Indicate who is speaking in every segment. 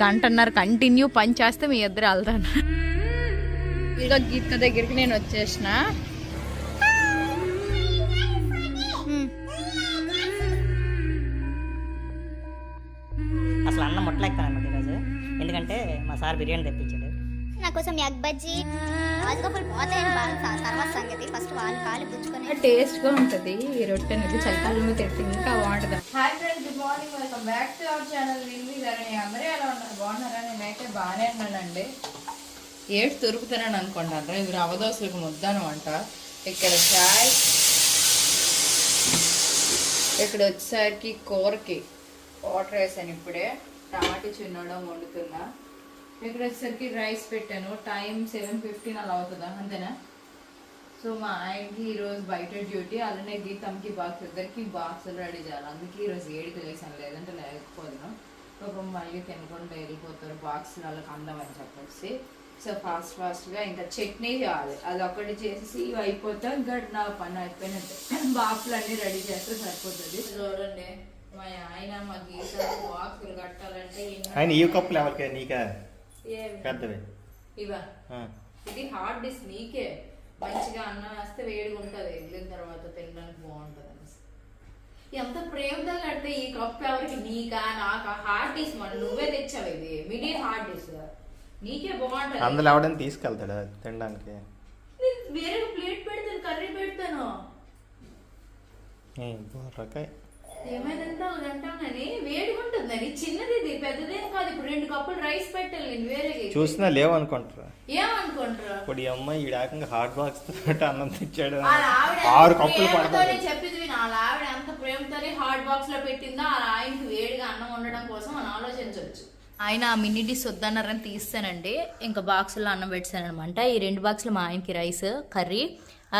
Speaker 1: గంటన్నర కంటిన్యూ పని చేస్తే మీ ఇద్దరు వెళ్తాను ఇక గీత దగ్గరికి నేను వచ్చేసిన.
Speaker 2: అసలు అన్నం ముట్టలేకపోయాను ఈరోజు ఎందుకంటే మా సార్ బిర్యానీ తెప్పించాడు
Speaker 3: నా కోసం ఎగ్ బజ్జీ రాజగోపాల్ పోతాయని తర్వాత సంగతి. ఫస్ట్ వాళ్ళు కాలు పుచ్చుకొని
Speaker 1: టేస్ట్గా ఉంటుంది. ఈ రొట్టె అనేది చలికాలంలో తెస్తే ఇంకా బాగుంటుంది.
Speaker 4: Hi friends good morning welcome back to our channel నింది Dharani అందరూ ఎలా ఉన్నారు? బాగున్నారా? నేనైతే బాగానే ఉన్నానండి. ఏడు తురుకుతానని అనుకుంటాను ఇవి రవ్వ దోశలకు ముద్ద అనమాట ఇక్కడ చాయ్. ఇక్కడ వచ్చేసరికి కూరకి. వాటర్ వేసాను ఇప్పుడే. టమాటా చిన్నడం వండుతున్నా. ఇక్కడ వచ్చేసరికి రైస్ పెట్టాను. టైం సెవెన్ ఫిఫ్టీన్ అలా అవుతుందా? అంతేనా? సో మా ఆయనకి ఈరోజు బయట డ్యూటీ. అలానే గీతంకి బాక్స్ ఇద్దరికి బాక్సులు రెడీ చేయాలి. అందుకే ఈరోజు ఏడుకి లేసాను లేదంటే లేకపోదును. పాపం మళ్ళీ తినకుండా వెళ్ళిపోతారు. బాక్సులు వాళ్ళకి అందమని చెప్పేసి. సో ఫాస్ట్ ఫాస్ట్గా ఇంకా చట్నీ చేయాలి. అది ఒకటి చేసి ఇవి అయిపోతే ఇంకా నా పని అయిపోయినట్టు. బాక్సులు అన్నీ రెడీ చేస్తే సరిపోతుంది. చూడండి. మా ఆయన మా గీత బాక్సులు కట్టాలంటే
Speaker 5: ఆయన ఈ కప్పులు ఎవరికే నీకా? పెద్దవి
Speaker 4: ఇవా. ఇది హార్డ్ డిష్ నీకే. మంచిగా అన్నం వేస్తే వేడిగా ఉంటుంది. వెళ్ళిన తర్వాత తినడానికి బాగుంటుంది అనేసి ఎంత ప్రేమతో కడితే ఈ కప్ ఎవరికి? నీకా? నాకా? హార్డ్ డిష్ మన నువ్వే తెచ్చావు ఇది. మినీ హార్డ్ డిష్ నీకే బాగుంటుంది.
Speaker 5: అందులో ఎవడైనా తీసుకెళ్తాడా తినడానికి?
Speaker 4: వేరే ప్లేట్ పెడతాను కర్రీ పెడతాను.
Speaker 5: ఏ,
Speaker 4: కానీ వేడిగా ఉంటుందని చిన్నది పెద్దదేం కాదు ఇప్పుడు రెండు కప్పులు రైస్ పెట్టాలి నేను వేరే
Speaker 5: చూసినా లేవు అనుకుంటారా
Speaker 4: ఏమనుకుంటారా?
Speaker 5: ఇప్పుడు ఈ అమ్మాయి ఈ ఏకంగా హాట్ బాక్స్ తోటి అన్నం తెచ్చాడు ఆరు కప్పులు పడతాయి
Speaker 4: చెప్పింది విను. వాళ్ళ ఆవిడ ఎంత ప్రేమతోనే హాట్ బాక్స్లో పెట్టిందో వాళ్ళ ఆయనకి వేడిగా అన్నం వండడం కోసం మనం ఆలోచించవచ్చు
Speaker 1: ఆయన ఆ మినీ డిష్ వద్దన్నారని తీస్తానండి. ఇంకా బాక్సుల్లో అన్నం పెట్టాను అనమాట ఈ రెండు బాక్సులు మా ఆయనకి రైస్ కర్రీ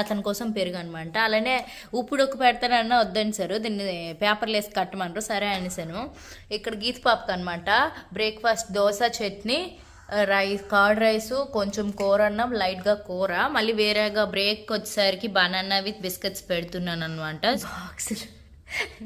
Speaker 1: అతని కోసం పెరుగు అనమాట అలానే ఉప్పుడు ఉక్కు పెడతానన్నా వద్దని సార్. దీన్ని పేపర్లు వేసి కట్టమన్నారు. సరే అనేసాను. ఇక్కడ గీత పాపకు అనమాట breakfast dosa chutney rice curd rice కొంచెం కూర అన్నం లైట్గా కూర. మళ్ళీ వేరేగా బ్రేక్ వచ్చేసరికి బనానా విత్ బిస్కెట్స్ పెడుతున్నాను అనమాట బాక్సులు.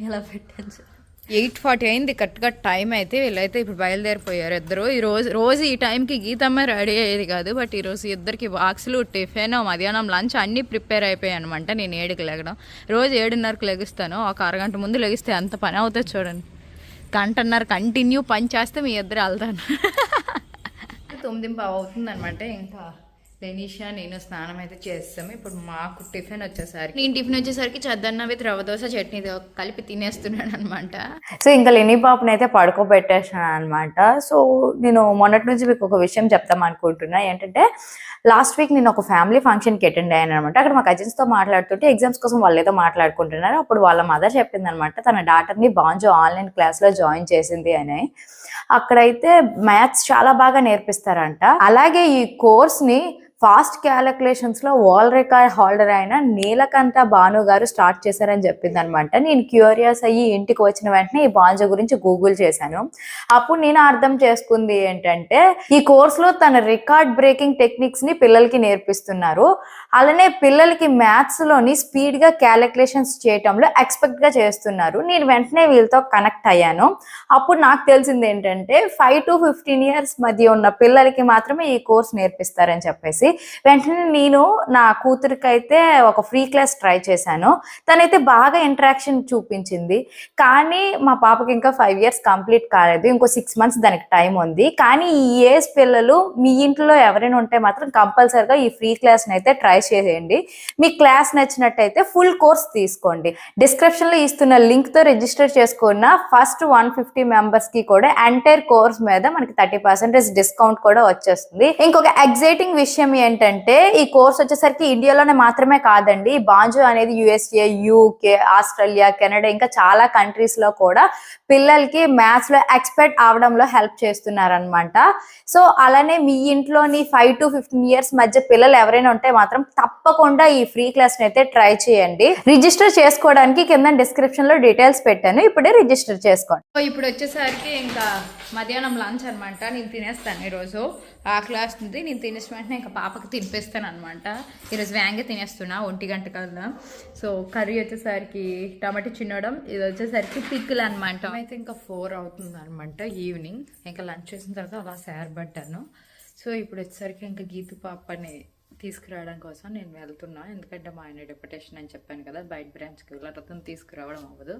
Speaker 1: ఎలా పెట్టాను సార్ ఎయిట్ ఫార్టీ అయింది కరెక్ట్గా టైం అయితే వీళ్ళైతే ఇప్పుడు బయలుదేరిపోయారు ఇద్దరు. ఈ రోజు రోజు ఈ టైంకి గీతమ్మ రెడీ అయ్యేది కాదు బట్ ఈరోజు ఇద్దరికి బాక్సులు టిఫిన్ మధ్యాహ్నం లంచ్ అన్నీ ప్రిపేర్ అయిపోయాయి అనమాట నేను ఏడుకి లెగడం. రోజు ఏడున్నరకు లెగుస్తాను ఒక అరగంట ముందు లెగిస్తే ఎంత పని అవుతుంది చూడండి. గంటన్నర కంటిన్యూ పని చేస్తే మీ ఇద్దరు వెళ్తాను తొమ్మిది అవుతుంది అనమాట ఇంకా. లెనీషా నేను స్నానం అయితే చేస్తాము. ఇప్పుడు మాకు టిఫిన్ వచ్చేసరికి నేను టిఫిన్ వచ్చేసరికి చద్దన్న విత్ రవ్వ దోశ చట్నీ కలిపి తినేస్తున్నాను అనమాట
Speaker 6: సో ఇంకా లెనీ పాపని అయితే పడుకోబెట్టేసాను అనమాట సో నేను మొన్నటి నుంచి మీకు ఒక విషయం చెప్తాం అనుకుంటున్నా. ఏంటంటే లాస్ట్ వీక్ నేను ఒక ఫ్యామిలీ ఫంక్షన్కి అటెండ్ అయ్యాను అనమాట అక్కడ మా కజిన్స్తో మాట్లాడుతుంటే ఎగ్జామ్స్ కోసం వాళ్ళు ఏదో మాట్లాడుకుంటున్నారు. అప్పుడు వాళ్ళ మదర్ చెప్పింది అనమాట తన డాటర్ని బాంజో ఆన్లైన్ క్లాస్లో జాయిన్ చేసింది అని. అక్కడైతే మ్యాథ్స్ చాలా బాగా నేర్పిస్తారంట. అలాగే ఈ కోర్స్ని ఫాస్ట్ క్యాలకులేషన్స్లో వరల్డ్ రికార్డ్ హోల్డర్ అయిన నీలకంఠ భాను గారు స్టార్ట్ చేశారని చెప్పింది అనమాట నేను క్యూరియస్ అయ్యి ఇంటికి వచ్చిన వెంటనే ఈ బాంజ గురించి గూగుల్ చేశాను. అప్పుడు నేను అర్థం చేసుకుంది ఏంటంటే ఈ కోర్సులో తన రికార్డ్ బ్రేకింగ్ టెక్నిక్స్ని పిల్లలకి నేర్పిస్తున్నారు. అలానే పిల్లలకి మ్యాథ్స్లోని స్పీడ్గా క్యాలిక్యులేషన్స్ చేయటంలో ఎక్స్పెక్ట్గా చేస్తున్నారు. నేను వెంటనే వీళ్ళతో కనెక్ట్ అయ్యాను. అప్పుడు నాకు తెలిసింది ఏంటంటే ఫైవ్ టు ఫిఫ్టీన్ ఇయర్స్ మధ్య ఉన్న పిల్లలకి మాత్రమే ఈ కోర్స్ నేర్పిస్తారని చెప్పేసి. వెంటనే నేను నా కూతురికి అయితే ఒక ఫ్రీ క్లాస్ ట్రై చేశాను. తనైతే బాగా ఇంటరాక్షన్ చూపించింది. కానీ మా పాపకి ఇంకా ఫైవ్ ఇయర్స్ కంప్లీట్ కాలేదు. ఇంకో సిక్స్ మంత్స్ దానికి టైం ఉంది. కానీ ఈ ఏజ్ పిల్లలు మీ ఇంట్లో ఎవరైనా ఉంటే మాత్రం కంపల్సరిగా ఈ ఫ్రీ క్లాస్ని అయితే ట్రై చేయండి. మీ క్లాస్ నచ్చినట్టయితే ఫుల్ కోర్స్ తీసుకోండి. డిస్క్రిప్షన్లో ఇస్తున్న లింక్తో రిజిస్టర్ చేసుకున్న ఫస్ట్ వన్ ఫిఫ్టీ మెంబర్స్కి కూడా ఎంటైర్ కోర్స్ మీద మనకి థర్టీ పర్సెంటేజ్ డిస్కౌంట్ కూడా వచ్చేస్తుంది. ఇంకొక ఎగ్జైటింగ్ విషయం ఏంటంటే ఈ కోర్స్ వచ్చేసరికి ఇండియాలోనే మాత్రమే కాదండి. బాంజు అనేది యుఎస్ఏ యూకే ఆస్ట్రేలియా కెనడా ఇంకా చాలా కంట్రీస్లో కూడా పిల్లలకి మ్యాథ్స్లో ఎక్స్పర్ట్ అవడంలో హెల్ప్ చేస్తున్నారనమాట సో అలానే మీ ఇంట్లోని ఫైవ్ టు ఫిఫ్టీన్ ఇయర్స్ మధ్య పిల్లలు ఎవరైనా ఉంటే మాత్రం తప్పకుండా ఈ ఫ్రీ క్లాస్ అయితే ట్రై చేయండి. రిజిస్టర్ చేసుకోవడానికి కింద డిస్క్రిప్షన్లో డీటెయిల్స్ పెట్టాను. ఇప్పుడే రిజిస్టర్ చేసుకోండి.
Speaker 1: సో ఇప్పుడు వచ్చేసరికి ఇంకా
Speaker 6: మధ్యాహ్నం లంచ్ అనమాట నేను తినేస్తాను ఈరోజు. ఆ క్లాస్ ఉంది. నేను తినేసిన వెంటనే ఇంకా పాపకి తినిపిస్తాను అనమాట ఈరోజు వ్యాంగే తినేస్తున్నా ఒంటి గంట కల్లా. సో కర్రీ వచ్చేసరికి టమాటో చిన్నడం ఇది వచ్చేసరికి పిక్కులు అనమాట అయితే ఇంకా ఫోర్ అవుతుంది అనమాట ఈవినింగ్. ఇంకా లంచ్ చేసిన తర్వాత అలా సేర్పడ్డాను సో ఇప్పుడు వచ్చేసరికి ఇంకా గీతు పాపని తీసుకురావడం కోసం నేను వెళ్తున్నా. ఎందుకంటే మా ఆయన డెప్యుటేషన్ అని చెప్పాను కదా బయట బ్రాంచ్కి వెళ్ళడం తీసుకురావడం అవ్వదు.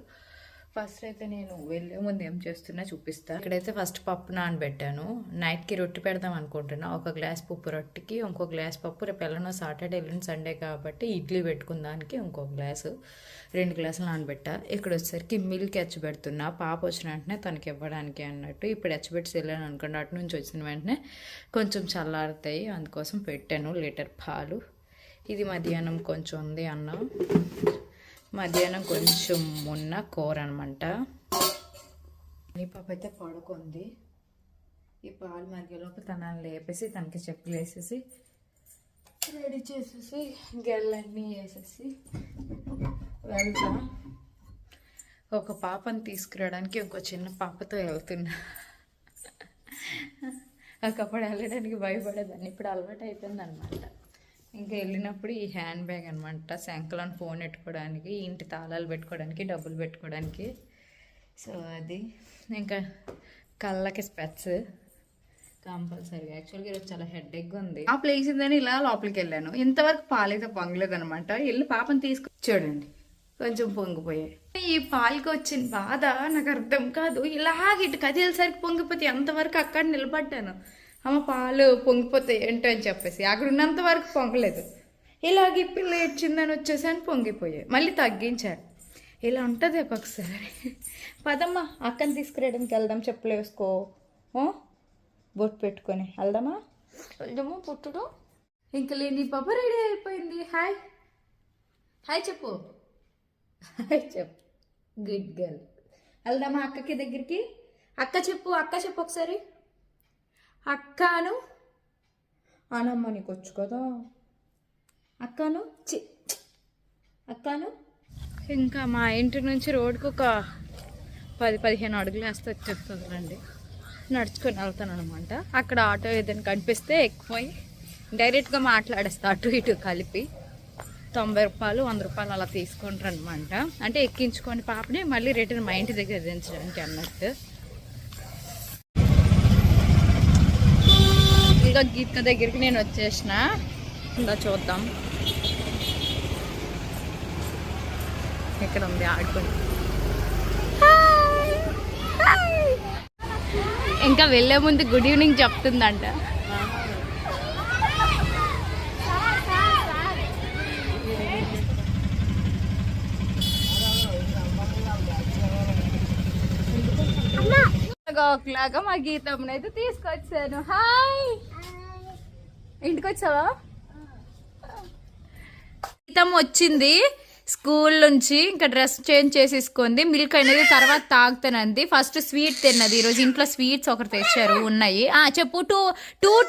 Speaker 6: ఫస్ట్ అయితే నేను వెళ్ళే ముందు ఏం చేస్తున్నా చూపిస్తా. ఇక్కడైతే ఫస్ట్ పప్పు నానబెట్టాను. నైట్కి రొట్టె పెడదాం అనుకుంటున్నా. ఒక గ్లాస్ పప్పు రొట్టెకి ఇంకో గ్లాస్ పప్పు. రేపు ఎల్లనో సాటర్డే ఎల్లుండి సండే కాబట్టి ఇడ్లీ పెట్టుకుందానికి ఇంకో గ్లాసు రెండు గ్లాసులు నానబెట్టా. ఇక్కడ వచ్చేసరికి మిల్క్ ఎచ్చి పెడుతున్నా పాప వచ్చిన వెంటనే తనకి ఇవ్వడానికి అన్నట్టు. ఇప్పుడు ఎచ్చబెట్టి వెళ్ళాను అనుకోండి అటు నుంచి వచ్చిన వెంటనే కొంచెం చల్లారుతాయి. అందుకోసం పెట్టాను లీటర్ పాలు. ఇది మధ్యాహ్నం కొంచెం ఉంది అన్నం. మధ్యాహ్నం కొంచెం మొన్న కూర అనమాట ఈ పాప అయితే పడుకుంది. ఈ పాలు మరిగేలోపు తనని లేపేసి తనకి చెప్పులు వేసేసి రెడీ చేసేసి గెల్లన్నీ వేసేసి వెళ్తా. ఒక పాపని తీసుకురావడానికి ఇంకో చిన్న పాపతో వెళ్తున్నా. ఒకప్పుడు వెళ్ళడానికి భయపడేదాన్ని. ఇప్పుడు అలవాటు అయిపోయింది అనమాట ఇంకా వెళ్ళినప్పుడు ఈ హ్యాండ్ బ్యాగ్ అనమాట శంకలను ఫోన్ పెట్టుకోవడానికి ఇంటి తాళాలు పెట్టుకోవడానికి డబ్బులు పెట్టుకోవడానికి. సో అది. ఇంకా కళ్ళకి స్పెట్స్ కంపల్సరీగా. యాక్చువల్గా ఈరోజు చాలా హెడ్ ఎగ్ ఉంది. ఆ ప్లేస్ ఉందని ఇలా లోపలికి వెళ్ళాను. ఇంతవరకు పాలైతే పొంగలేదు అనమాట వెళ్ళి పాపని తీసుకు చూడండి. కొంచెం పొంగిపోయాయి. ఈ పాలకి వచ్చిన బాధ నాకు అర్థం కాదు. ఇలాగ ఇటు కదిలేసరికి పొంగిపోతే ఎంతవరకు అక్కడ నిలబడ్డాను? అమ్మ పాలు పొంగిపోతాయి ఏంటో అని చెప్పేసి. అక్కడ ఉన్నంత వరకు పొంగలేదు. ఇలాగ పిల్ల ఏడ్చిందని వచ్చేసాను పొంగిపోయాయి. మళ్ళీ తగ్గించారు. ఇలా ఉంటుంది ఒకసారి. పదమ్మా అక్కని తీసుకురావడానికి వెళ్దాం చెప్పులు వేసుకో? బొట్టు పెట్టుకొని. వెళ్దామా? వెళ్దామా పుట్టుడు. ఇంక లేని పాప రెడీ అయిపోయింది. హాయ్. హాయ్ చెప్పు. హాయ్ చెప్పు. Good girl. వెళ్దామా అక్కకి దగ్గరికి? అక్క చెప్పు అక్క చెప్పు ఒకసారి. అక్కను? అనమ్మ నీకు వచ్చు కదా. అక్కను? చి అక్కను? ఇంకా మా ఇంటి నుంచి రోడ్కి ఒక పది పదిహేను అడుగులు వేస్తే వచ్చేస్తుందండి నడుచుకొని వెళ్తాను అనమాట అక్కడ ఆటో ఏదైనా కనిపిస్తే ఎక్కువై డైరెక్ట్గా మాట్లాడేస్తా అటు ఇటు కలిపి. తొంభై రూపాయలు వంద రూపాయలు అలా తీసుకుంటారు అనమాట అంటే ఎక్కించుకొని పాపని మళ్ళీ రిటర్న్ మా ఇంటి దగ్గర దించడానికి అన్నట్టు. ఏదో గీత దగ్గరికి నేను వచ్చేసిన. ఇంకా చూద్దాం. ఇక్కడ ఉంది ఆడుకుని ఇంకా వెళ్ళే ముందు గుడ్ ఈవినింగ్ చెప్తుందంట. ఒకలాగా మా గీతం అయితే తీసుకొచ్చాను. హాయ్ ఇంటికి వచ్చావా గీతం వచ్చింది. స్కూల్ నుంచి ఇంకా డ్రెస్ చేంజ్ చేసేసుకుంది. మిల్క్ అనేది తర్వాత తాగుతానంది. ఫస్ట్ స్వీట్ తిన్నది. ఈరోజు ఇంట్లో స్వీట్స్ ఒకటి తెచ్చారు ఉన్నాయి. ఆ చెప్పు. టూ టూ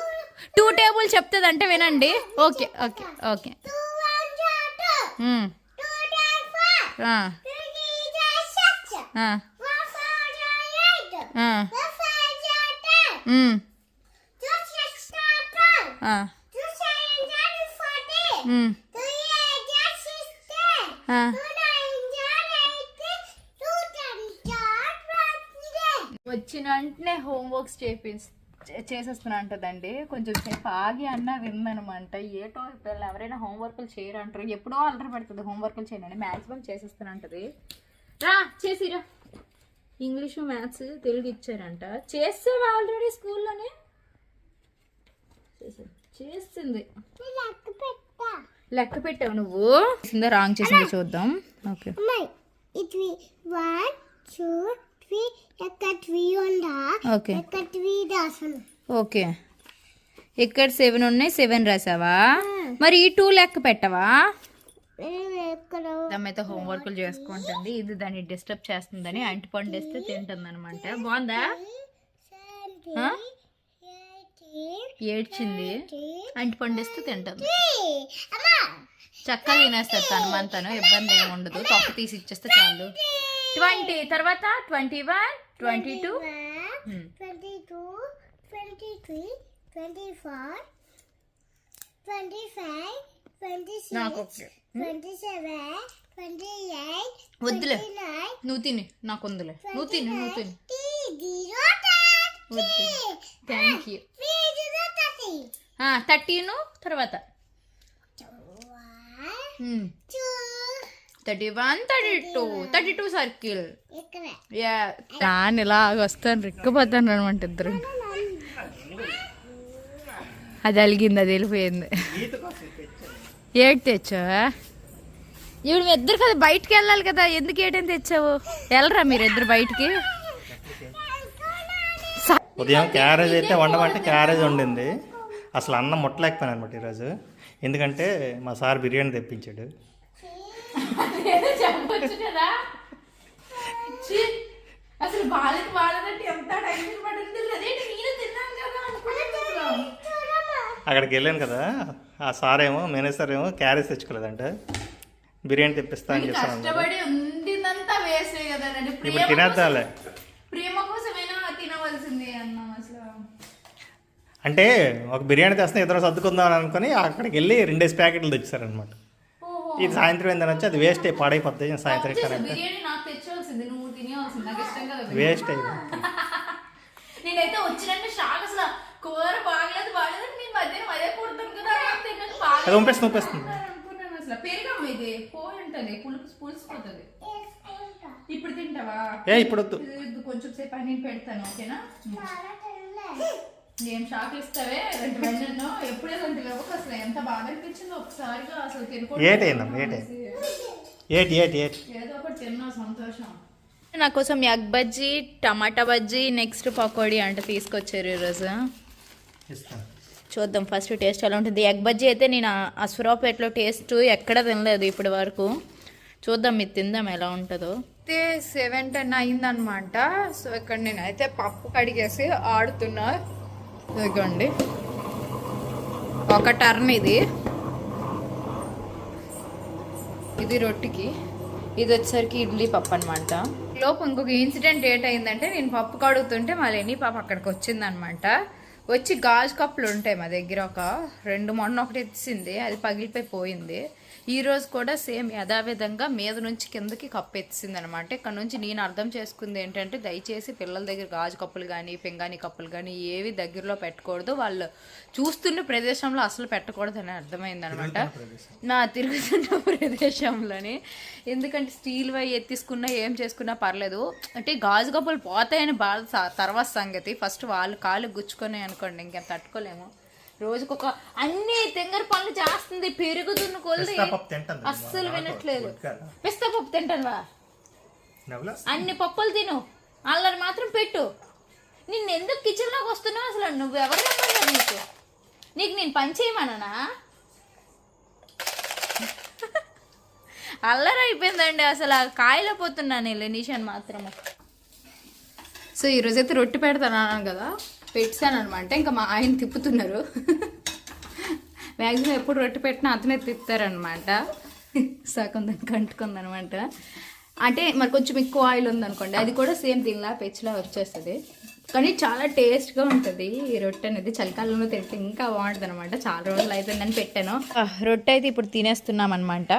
Speaker 6: టూ టేబుల్ చెప్తుంది అంటే వినండి. Okay okay okay. ఆ. వచ్చిన వెంటనే హోంవర్క్స్ చేపిస్ చే- చేసేస్తున్నా అంటదండి. కొంచెం సేపు ఆగి అన్న విందనమాట ఏటో పిల్లలు ఎవరైనా హోంవర్క్లు చేయరు అంటారు ఎప్పుడో అల్లరి పెడుతుంది హోంవర్క్లు చేయనండి మ్యాక్సిమం చేసేస్తున్నా అంటది. రా చేసిరా. ఇంగ్లీషు మ్యాథ్స్ తెలుగు ఇచ్చారంట. చేసావా ఆల్రెడీ స్కూల్లోనే చేసా- చేస్తుంది. లెక్క పెట్టావు నువ్వు? చేసిందా? రాంగ్ చేసిందో? చూద్దాం. ఓకే.
Speaker 3: ఇది వన్ టూ త్రీ ఎక్క త్రీ ఉందా?
Speaker 7: ఓకే.
Speaker 3: Three
Speaker 7: okay. ఇక్కడ సెవెన్ ఉన్నాయి సెవెన్ రాసావా? మరి ఈ టూ లెక్క పెట్టవా?
Speaker 3: ఎక్కడ
Speaker 7: అయితే హోంవర్క్లు చేసుకుంటుంది. ఇది దాన్ని డిస్టర్బ్ చేస్తుందని అంటి పండు వేస్తే తింటుంది అనమాట బాగుందా? ఏడ్చింది. అంటి పండు వేస్తే తింటుంది చక్కగా తినేస్తారు తను మన తను ఇబ్బంది ఏమి ఉండదు. తొక్క తీసి ఇచ్చేస్తే చాలు. ట్వంటీ. తర్వాత twenty one twenty two.
Speaker 3: Twenty two twenty three twenty four twenty five twenty
Speaker 6: నాకు
Speaker 3: six
Speaker 6: okay.
Speaker 3: Twenty seven twenty eight
Speaker 6: వద్దులే. నువ్వు తిని. నాకు ఉందిలే నువ్వు తిని. నువ్వు తిని. థ్యాంక్ యూ థర్టీను తర్వాత. Thirty one thirty two. Thirty two circle. నాన్న ఇలా వస్తాను రెక్కపోతాను అనమాట ఇద్దరు. అది అలిగింది అది వెళ్ళిపోయింది. ఏటి తెచ్చావా? ఇప్పుడు మీ ఇద్దరు కదా బయటికి వెళ్ళాలి కదా ఎందుకు ఏటని తెచ్చావు? వెళ్ళరా మీరు ఇద్దరు బయటికి?
Speaker 5: ఉదయం క్యారేజ్ అయితే వండమంటే క్యారేజ్ వండింది. అసలు అన్నం ముట్టలేకపోయాను అనమాట ఈరోజు. ఎందుకంటే మా సార్ బిర్యానీ తెప్పించాడు.
Speaker 6: అసలు బాలకి ఎంత
Speaker 5: అక్కడికి వెళ్ళాను కదా. ఆ సార్ ఏమో మేనేజర్ ఏమో క్యారేజ్ తెచ్చుకోలేదంట. బిర్యానీ తెప్పిస్తా అని చెప్పాను ఇప్పుడు తినేద్దాంలే
Speaker 6: ప్రేమ కోసమైనా తినవలసిందే అన్నాం అసలు
Speaker 5: అంటే ఒక బిర్యానీ తెస్తే ఇద్దరు సర్దుకుందాం అని అనుకుని అక్కడికి వెళ్ళి రెండేసి ప్యాకెట్లు తెచ్చారనమాట
Speaker 6: ఓహో.
Speaker 5: ఇది సాయంత్రం ఏందని వచ్చి అది వేస్ట్ అయి పాడైపోద్ది సాయంత్రం. వేస్ట్ అయిపోయింది
Speaker 6: నేనైతే వచ్చినట్టు షాక్ అసలు. కూర బాగలేదు బాగలేదు అని నేను మధ్యాహ్నం అదే కొడతాను కదా అని తిన్నాను బాగా
Speaker 5: అది పంపిస్తుంది. పంపిస్తుంది
Speaker 6: అనుకున్నాను అసలు. పెరుగమ్మ ఇది పోయి ఉంటది పులుపు పులిసిపోతుంది. ఇప్పుడు తింటావా?
Speaker 5: ఏ ఇప్పుడు
Speaker 6: కొంచెం సేపు నేను పెడతాను ఓకేనా? ఏం షాక్ ఇస్తావే రెండు వెన్నెన్నో ఎప్పుడే రెండు లేవు అసలు ఎంత బాధ అనిపించిందో ఒకసారిగా అసలు తినకూడదు
Speaker 5: ఏటైందమ్మా ఏటే? ఏటి ఏటి ఏటి?
Speaker 6: ఏదో ఒకటి తిన్నా సంతోషం.
Speaker 7: నా కోసం egg bajji tomato bajji next pakodi అంటే తీసుకొచ్చారు ఈరోజు. చూద్దాం ఫస్ట్ టేస్ట్ ఎలా ఉంటుంది. ఎగ్ బజ్జీ అయితే నేను అసురాపేటలో టేస్ట్ ఎక్కడ తినలేదు ఇప్పటి వరకు. చూద్దాం మీరు తిందాం ఎలా ఉంటుందో.
Speaker 6: అయితే సెవెన్ టెన్ అయిందనమాట. సో ఇక్కడ నేను అయితే పప్పు కడిగేసి ఆడుతున్నా. ఇదిగోండి. ఒక టర్న్ ఇది. ఇది రొట్టికి. ఇది వచ్చేసరికి ఇడ్లీ పప్పు అనమాట లోపు ఇంకొక ఇన్సిడెంట్ ఏట్ అయిందంటే నేను పప్పు కడుగుతుంటే మా లేని పాప అక్కడికి వచ్చిందనమాట వచ్చి గాజు కప్పులు ఉంటాయి మా దగ్గర ఒక రెండు మొన్న ఒకటి ఎత్తిసింది అది పగిలిపోయి పోయింది. ఈ రోజు కూడా సేమ్ యథావిధంగా మీద నుంచి కిందకి కప్పు ఎత్తిసింది అనమాట ఇక్కడ నుంచి నేను అర్థం చేసుకుంది ఏంటంటే దయచేసి పిల్లల దగ్గర గాజు కప్పులు కానీ పింగాణి కప్పులు కానీ ఏవి దగ్గరలో పెట్టకూడదు. వాళ్ళు చూస్తున్న ప్రదేశంలో అసలు పెట్టకూడదు అని అర్థమైంది అనమాట నా తిరుగుతున్న ప్రదేశంలోని. ఎందుకంటే స్టీల్ వై ఎత్తిసుకున్నా ఏం చేసుకున్నా పర్లేదు. అంటే గాజు కప్పులు పోతాయని బాధ తర్వాత సంగతి. ఫస్ట్ వాళ్ళు కాళ్ళు గుచ్చుకొని అనుకోండి ఇంకా తట్టుకోలేము. రోజుకొక అన్ని తెంగర పనులు చేస్తుంది పెరుగుతున్న
Speaker 5: తింటుంది.
Speaker 7: అస్సలు వినట్లేదు. పిస్తా పప్పు తింటానువా? అన్ని పప్పులు తిను. అల్లరి మాత్రం పెట్టు. నిన్ను ఎందుకు కిచెన్లోకి వస్తున్నావు అసలు? నువ్వు ఎవరు రమ్మన్నారు నీకు? నీకు నేను పని చేయమన్నానా? అల్లరి అయిపోయిందండి అసలు. ఆ కాయలో పోతున్నాను లెనీషాన్ మాత్రము.
Speaker 6: సో ఈరోజైతే రొట్టె పెడతాను అన్నాను కదా? పెట్టాను అనమాట ఇంకా మా ఆయన తిప్పుతున్నారు. మ్యాక్సిమం ఎప్పుడు రొట్టె పెట్టినా అతనే తిప్పుతారనమాట సగం దానికి అంటుకుందనమాట అంటే మరి కొంచెం ఎక్కువ ఆయిల్ ఉందనుకోండి అది కూడా సేమ్ దీనిలా పెచ్చిలా వచ్చేస్తుంది. కానీ చాలా టేస్ట్గా ఉంటుంది ఈ రొట్టె అనేది. చలికాలంలో తింటే ఇంకా బాగుంటుంది అనమాట చాలా రోజులు అయితే నేను పెట్టాను
Speaker 7: రొట్టె అయితే ఇప్పుడు తినేస్తున్నాం అనమాట